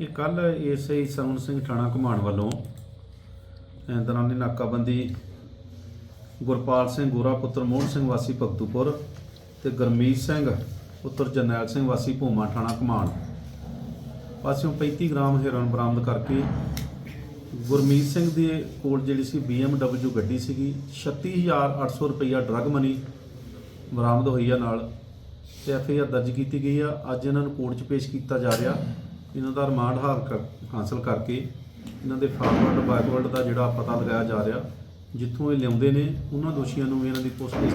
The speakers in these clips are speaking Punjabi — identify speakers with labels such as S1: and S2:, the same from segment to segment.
S1: ਇਹ ਕੱਲ ਐਸਆਈ ਸਰਵਨ ਸਿੰਘ ਥਾਣਾ ਘੁਮਾਣ ਵੱਲੋਂ ਅਹ ਦੌਰਾਨੀ ਨਾਕਾਬੰਦੀ ਗੁਰਪਾਲ ਸਿੰਘ ਗੋਰਾ, ਪੁੱਤਰ ਮੋਹਨ ਸਿੰਘ ਵਾਸੀ ਭਗਤੂਪੁਰ ਤੇ ਗਰਮੀਤ ਸਿੰਘ, ਪੁੱਤਰ ਜਰਨੈਲ ਸਿੰਘ ਵਾਸੀ ਭੂਮਾ ਥਾਣਾ ਘੁਮਾਣ। ਪਾਸਿਓਂ 35 ਗ੍ਰਾਮ ਹੈਰੋਇਨ ਬਰਾਮਦ ਕਰਕੇ ਗੁਰਮੀਤ ਸਿੰਘ ਦੇ ਕੋਲ ਜਿਹੜੀ ਸੀ BMW ਗੱਡੀ ਸੀਗੀ 36800 ਰੁਪਈਆ ਡਰਗ ਮਨੀ ਬਰਾਮਦ ਹੋਈ ਆ ਨਾਲ ਤੇ ਐਫਆਈਆਰ ਦਰਜ ਕੀਤੀ ਗਈ ਆ। ਅੱਜ ਇਹਨਾਂ ਨੂੰ ਕੋਰਟ 'ਚ ਪੇਸ਼ ਕੀਤਾ ਜਾ ਰਿਹਾ। ਇਹਨਾਂ ਦਾ ਰਿਮਾਂਡ ਹਾਸਲ ਕਰਕੇ ਇਹਨਾਂ ਦੇ ਫਾਰਵਰਡ ਬੈਕਵਰਡ ਦਾ ਜਿਹੜਾ ਪਤਾ ਲਗਾਇਆ ਜਾ ਰਿਹਾ ਜਿੱਥੋਂ ਇਹ ਲਿਆਉਂਦੇ ਨੇ ਉਹਨਾਂ ਦੋਸ਼ੀਆਂ ਨੂੰ ਵੀ ਇਹਨਾਂ ਦੀ ਪੁੱਛਗਿੱਛ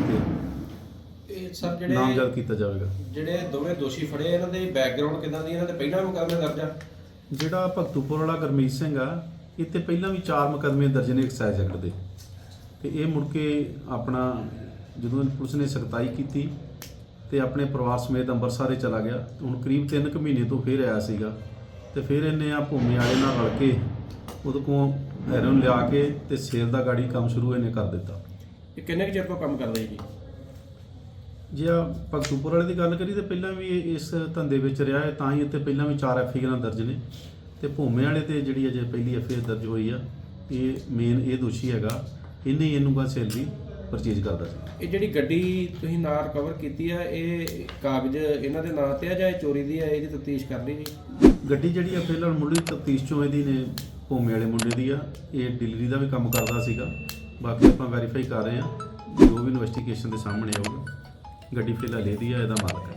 S1: ਤੇ
S2: ਇਹ ਸਰ
S1: ਨਾਮਜ਼ਦ
S2: ਜਿਹੜੇ
S1: ਕੀਤਾ ਜਾਵੇਗਾ।
S2: ਜਿਹੜੇ ਦੋਵੇਂ ਦੋਸ਼ੀ ਫੜੇ ਇਹਨਾਂ ਦੇ ਬੈਕਗ੍ਰਾਉਂਡ ਕਿਦਾਂ ਦੀ ਇਹਨਾਂ ਦੇ ਪਹਿਲਾਂ ਮੁਕੱਦਮੇ ਦਰਜ ਆ?
S1: ਜਿਹੜਾ ਭਗਤੂਪੁਰ ਵਾਲਾ ਗਰਮੀਤ ਸਿੰਘ ਆ ਤੇ ਪਹਿਲਾਂ ਵੀ ਚਾਰ ਮੁਕੱਦਮੇ ਦਰਜ ਨੇ ਐਕਸਾਈਜ਼ ਐਕਟ ਦੇ। ਤੇ ਇਹ ਮੁੜ ਕੇ ਆਪਣਾ ਜਦੋਂ ਪੁਲਿਸ ਨੇ ਸਖਤਾਈ ਕੀਤੀ ਤੇ ਆਪਣੇ ਪਰਿਵਾਰ ਸਮੇਤ ਅੰਮ੍ਰਿਤਸਰ ਚਲਾ ਗਿਆ। ਹੁਣ ਕਰੀਬ 3 ਕੁ ਮਹੀਨੇ ਤੋਂ ਫੇਰ ਆਇਆ ਸੀਗਾ ਤੇ ਫਿਰ ਇਹਨੇ ਆ ਭੂਮੀ ਵਾਲੇ ਨਾਲ ਰਲ ਕੇ ਉਹਦੇ ਕੋਲ ਹੈਰੋਨ ਲਿਆ ਕੇ ਤੇ ਸੇਲ ਦਾ ਗਾੜੀ ਕੰਮ ਸ਼ੁਰੂ ਇਹਨੇ ਕਰ ਦਿੱਤਾ।
S2: ਇਹ ਕਿੰਨੇ ਕੁ ਚਿਰ ਤੋਂ ਕੰਮ ਕਰਦੇ ਜੀ?
S1: ਜੇ ਆ ਭਗਤੂਪੁਰ ਵਾਲੇ ਦੀ ਗੱਲ ਕਰੀ ਤੇ ਪਹਿਲਾਂ ਵੀ ਇਹ ਇਸ ਧੰਦੇ ਵਿੱਚ ਰਿਹਾ ਹੈ ਤਾਂ ਹੀ ਇੱਥੇ ਪਹਿਲਾਂ ਵੀ ਚਾਰ ਐਫਆਈਆਰਾਂ ਦਰਜ ਨੇ। ਤੇ ਭੂਮੇ ਵਾਲੇ ਤੇ ਜਿਹੜੀ ਅਜੇ ਪਹਿਲੀ ਐਫਆਈਆਰ ਦਰਜ ਹੋਈ ਆ ਇਹ ਮੇਨ ਇਹ ਦੋਸ਼ੀ ਹੈਗਾ ਇਹਨੇ ਇਹਨੂੰ ਗਾ ਸੈਲਰੀ ਪਰਚੇਜ ਕਰਦਾ ਸੀ।
S2: ਇਹ ਜਿਹੜੀ ਗੱਡੀ ਤੁਸੀਂ ਨਾਲ ਰਿਕਵਰ ਕੀਤੀ ਆ ਇਹ ਕਾਗਜ਼ ਇਹਨਾਂ ਦੇ ਨਾਂ ਤੇ ਆ ਜਾਂ ਇਹ ਚੋਰੀ ਦੀ ਆ ਇਹਦੀ ਤਫਤੀਸ਼ ਕਰ ਲਈ ਜੀ?
S1: ਗੱਡੀ ਜਿਹੜੀ ਆ ਫਿਲਹਾਲ ਮੁੱਢਲੀ ਤਫਤੀਸ਼ ਚੋਂ ਇਹਦੀ ਨੇ ਭੂਮੇ ਵਾਲੇ ਮੁੰਡੇ ਦੀ ਆ। ਇਹ ਡਿਲੀਵਰੀ ਦਾ ਵੀ ਕੰਮ ਕਰਦਾ ਸੀਗਾ। ਬਾਕੀ ਆਪਾਂ ਵੈਰੀਫਾਈ ਕਰ ਰਹੇ ਆ ਜੋ ਵੀ ਇਨਵੈਸਟੀਗੇਸ਼ਨ ਦੇ ਸਾਹਮਣੇ ਆਊਗਾ ਗੱਡੀ ਫਿਲਹਾਲ ਇਹਦੀ ਆ ਇਹਦਾ ਮਾਲਕ ਹੈ